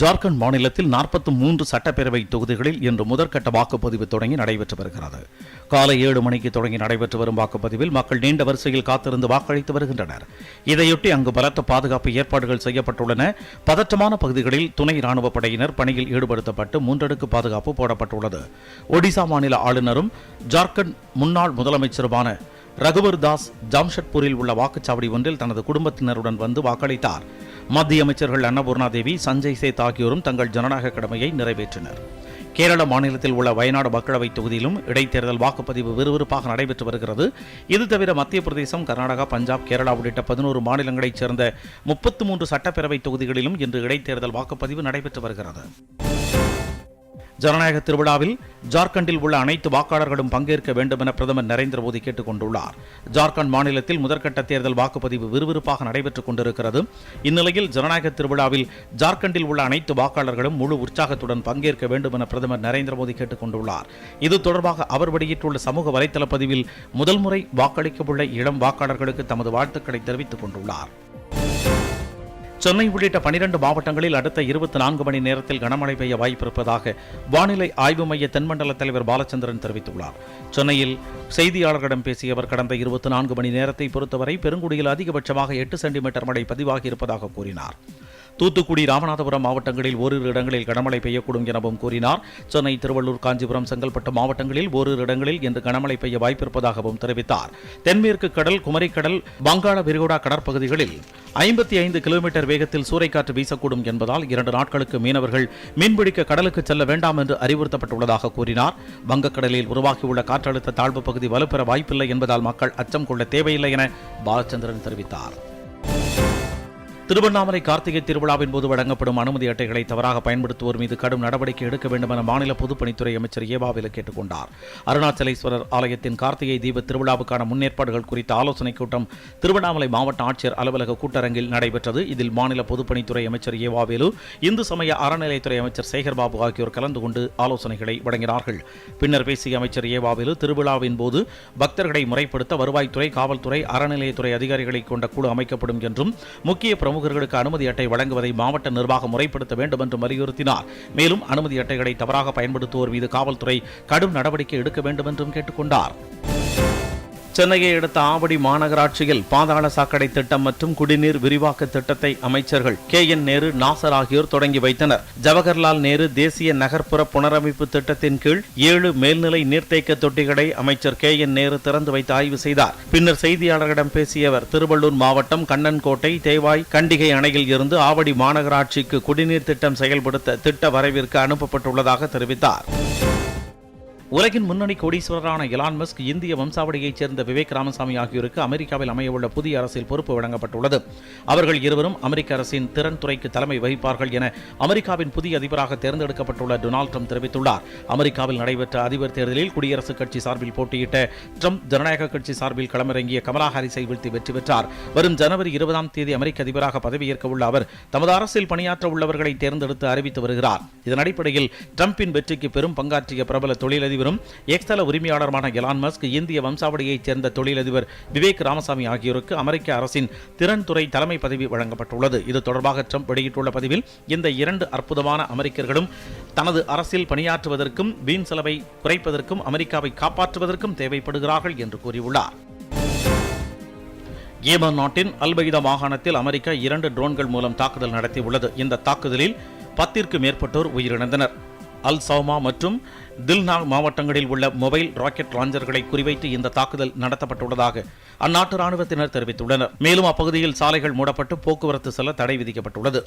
ஜார்க்கண்ட் மாநிலத்தில் நாற்பத்தி மூன்று சட்டப்பேரவை தொகுதிகளில் இன்று முதற்கட்ட வாக்குப்பதிவு தொடங்கி நடைபெற்று வருகிறது. காலை ஏழு மணிக்கு தொடங்கி நடைபெற்று வரும் வாக்குப்பதிவில் மக்கள் நீண்ட வரிசையில் காத்திருந்து வாக்களித்து வருகின்றனர். இதையொட்டி அங்கு பலத்த பாதுகாப்பு ஏற்பாடுகள் செய்யப்பட்டுள்ளன. பதற்றமான பகுதிகளில் துணை ராணுவ படையினர் பணியில் ஈடுபடுத்தப்பட்டு மூன்றடுக்கு பாதுகாப்பு போடப்பட்டுள்ளது. ஒடிசா மாநில ஆளுநரும் ஜார்க்கண்ட் முன்னாள் முதலமைச்சருமான ரகுவர் தாஸ் ஜாம்ஷெட்பூரில் உள்ள வாக்குச்சாவடி ஒன்றில் தனது குடும்பத்தினருடன் வந்து வாக்களித்தார். மத்திய அமைச்சர்கள் அன்னபூர்ணா தேவி சஞ்சய் சேத் ஆகியோரும் தங்கள் ஜனநாயக கடமையை நிறைவேற்றினர். கேரள மாநிலத்தில் உள்ள வயநாடு மக்களவைத் தொகுதியிலும் இடைத்தேர்தல் வாக்குப்பதிவு விறுவிறுப்பாக நடைபெற்று வருகிறது. இது தவிர மத்திய பிரதேசம் கர்நாடகா பஞ்சாப் கேரளா உள்ளிட்ட பதினோரு மாநிலங்களைச் சேர்ந்த முப்பத்து மூன்று சட்டப்பேரவை தொகுதிகளிலும் இன்று இடைத்தேர்தல் வாக்குப்பதிவு நடைபெற்று வருகிறது. ஜனநாயக திருவிழாவில் ஜார்க்கண்டில் உள்ள அனைத்து வாக்காளர்களும் பங்கேற்க வேண்டும் என பிரதமர் நரேந்திர மோடி கேட்டுக் கொண்டுள்ளார். ஜார்க்கண்ட் மாநிலத்தில் முதற்கட்ட தேர்தல் வாக்குப்பதிவு விறுவிறுப்பாக நடைபெற்றுக் கொண்டிருக்கிறது. இந்நிலையில் ஜனநாயக திருவிழாவில் ஜார்க்கண்டில் உள்ள அனைத்து வாக்காளர்களும் முழு உற்சாகத்துடன் பங்கேற்க வேண்டும் என பிரதமர் நரேந்திர மோடி கேட்டுக் கொண்டுள்ளார். இது தொடர்பாக அவர் வெளியிட்டுள்ள சமூக வலைதள பதிவில் முதல் முறை வாக்களிக்கவுள்ள இளம் வாக்காளர்களுக்கு தமது வாழ்த்துக்களை தெரிவித்துக் கொண்டுள்ளார். சென்னை உள்ளிட்ட பனிரெண்டு மாவட்டங்களில் அடுத்த இருபத்தி நான்கு மணி நேரத்தில் கனமழை பெய்ய வாய்ப்பிருப்பதாக வானிலை ஆய்வு மைய தென்மண்டல தலைவர் பாலச்சந்திரன் தெரிவித்துள்ளார். சென்னையில் செய்தியாளர்களிடம் பேசிய அவர் கடந்த இருபத்தி நான்கு மணி நேரத்தை பொறுத்தவரை பெருங்குடியில் அதிகபட்சமாக எட்டு சென்டிமீட்டர் மழை பதிவாகி இருப்பதாக கூறினார். தூத்துக்குடி ராமநாதபுரம் மாவட்டங்களில் ஓரிரு இடங்களில் கனமழை பெய்யக்கூடும் எனவும் கூறினார். சென்னை திருவள்ளூர் காஞ்சிபுரம் செங்கல்பட்டு மாவட்டங்களில் ஓரிரு இடங்களில் இன்று கனமழை பெய்ய வாய்ப்பிருப்பதாகவும் தெரிவித்தார். தென்மேற்கு கடல் குமரிக்கடல் வங்காள விரிகுடா கடற்பகுதிகளில் ஐம்பத்தி ஐந்து கிலோமீட்டர் வேகத்தில் சூறைக்காற்று வீசக்கூடும் என்பதால் இரண்டு நாட்களுக்கு மீனவர்கள் மீன்பிடிக்க கடலுக்கு செல்ல வேண்டாம் என்று அறிவுறுத்தப்பட்டுள்ளதாக கூறினார். வங்கக்கடலில் உருவாகியுள்ள காற்றழுத்த தாழ்வு பகுதி வலுப்பெற வாய்ப்பில்லை என்பதால் மக்கள் அச்சம் கொள்ள தேவையில்லை என பாலச்சந்திரன் தெரிவித்தார். திருவண்ணாமலை கார்த்திகை திருவிழாவின் போது வழங்கப்படும் அனுமதி அட்டைகளை தவறாக பயன்படுத்துவோர் மீது கடும் நடவடிக்கை எடுக்க வேண்டும் என மாநில பொதுப்பணித்துறை அமைச்சர் ஏவாவில கேட்டுக் கொண்டார். அருணாச்சலேஸ்வரர் ஆலயத்தின் கார்த்திகை தீப திருவிழாவுக்கான முன்னேற்பாடுகள் குறித்த ஆலோசனைக் கூட்டம் திருவண்ணாமலை மாவட்ட ஆட்சியர் அலுவலக கூட்டரங்கில் நடைபெற்றது. இதில் மாநில பொதுப்பணித்துறை அமைச்சர் ஏவாவேலு இந்து சமய அறநிலையத்துறை அமைச்சர் சேகர்பாபு ஆகியோர் கலந்து கொண்டு ஆலோசனைகளை வழங்கினார்கள். பின்னர் பேசிய அமைச்சர் ஏவாவேலு திருவிழாவின் போது பக்தர்களை முறைப்படுத்த வருவாய்த்துறை காவல்துறை அறநிலையத்துறை அதிகாரிகளை கொண்ட குழு அமைக்கப்படும் என்றும் முக்கிய பிரமுகர்களுக்கு அனுமதி அட்டை வழங்குவதை மாவட்ட நிர்வாகம் முறைப்படுத்த வேண்டும் என்றும் வலியுறுத்தினார். மேலும் அனுமதி அட்டைகளை தவறாக பயன்படுத்துவோர் மீது காவல்துறை கடும் நடவடிக்கை எடுக்க வேண்டும் என்றும் கேட்டுக்கொண்டார். சென்னையை அடுத்த ஆவடி மாநகராட்சியில் பாதாள சாக்கடை திட்டம் மற்றும் குடிநீர் விரிவாக்க திட்டத்தை அமைச்சர்கள் கே என் நேரு நாசர் ஆகியோர் தொடங்கி வைத்தனர். ஜவஹர்லால் நேரு தேசிய நகர்ப்புற புனரமைப்பு திட்டத்தின் கீழ் ஏழு மேல்நிலை நீர்த்தேக்க தொட்டிகளை அமைச்சர் கே என் நேரு திறந்து வைத்து ஆய்வு செய்தார். பின்னர் செய்தியாளர்களிடம் பேசிய அவர் திருவள்ளூர் மாவட்டம் கண்ணன்கோட்டை தேவாய் கண்டிகை அணையில் இருந்து ஆவடி மாநகராட்சிக்கு குடிநீர் திட்டம் செயல்படுத்த திட்ட வரைவிற்கு அனுப்பப்பட்டுள்ளதாக தெரிவித்தார். உலகின் முன்னணி கோடீஸ்வரரான எலான் மஸ்க் இந்திய வம்சாவளியைச் சேர்ந்த விவேக் ராமசாமி ஆகியோருக்கு அமெரிக்காவில் அமையவுள்ள புதிய அரசில் பொறுப்பு வழங்கப்பட்டுள்ளது. அவர்கள் இருவரும் அமெரிக்க அரசின் திறன் துறைக்கு தலைமை வகிப்பார்கள் என அமெரிக்காவின் புதிய அதிபராக தேர்ந்தெடுக்கப்பட்டுள்ள டொனால்ட் ட்ரம்ப் தெரிவித்துள்ளார். அமெரிக்காவில் நடைபெற்ற அதிபர் தேர்தலில் குடியரசுக் கட்சி சார்பில் போட்டியிட்ட ட்ரம்ப் ஜனநாயக கட்சி சார்பில் களமிறங்கிய கமலா ஹாரிஸை வீழ்த்தி வெற்றி பெற்றார். வரும் ஜனவரி இருபதாம் தேதி அமெரிக்க அதிபராக பதவியேற்க உள்ள அவர் தமது அரசில் பணியாற்ற உள்ளவர்களை தேர்ந்தெடுத்து அறிவித்து வருகிறார். இதன் அடிப்படையில் ட்ரம்பின் வெற்றிக்கு பெரும் பங்காற்றிய பிரபல தொழிலதிபர் தொழிலதிபரும் எக்ஸ்தல உரிமையாளருமான எலான் மஸ்க் இந்திய வம்சாவளியைச் சேர்ந்த தொழிலதிபர் விவேக் ராமசாமி ஆகியோருக்கு அமெரிக்க அரசின் திறன்துறை தலைமை பதவி வழங்கப்பட்டுள்ளது. இது தொடர்பாக ட்ரம்ப் வெளியிட்டுள்ள பதிவில் இந்த இரண்டு அற்புதமான அமெரிக்கர்களும் தனது அரசில் பணியாற்றுவதற்கும் வீண் செலவை குறைப்பதற்கும் அமெரிக்காவை காப்பாற்றுவதற்கும் தேவைப்படுகிறார்கள் என்று கூறியுள்ளார். ஏமன் நாட்டின் அல்பைதா மாகாணத்தில் அமெரிக்கா இரண்டு ட்ரோன்கள் மூலம் தாக்குதல் நடத்தியுள்ளது. இந்த தாக்குதலில் பத்திற்கு மேற்பட்டோர் உயிரிழந்தனர். அல் சௌமா மற்றும் தில்நாக் மாவட்டங்களில் உள்ள மொபைல் ராக்கெட் லாஞ்சர்களை குறிவைத்து இந்த தாக்குதல் நடத்தப்பட்டுள்ளதாக அந்நாட்டு ராணுவத்தினர் தெரிவித்துள்ளனர். மேலும் அப்பகுதியில் சாலைகள் மூடப்பட்டு போக்குவரத்து செல்ல தடை விதிக்கப்பட்டுள்ளது.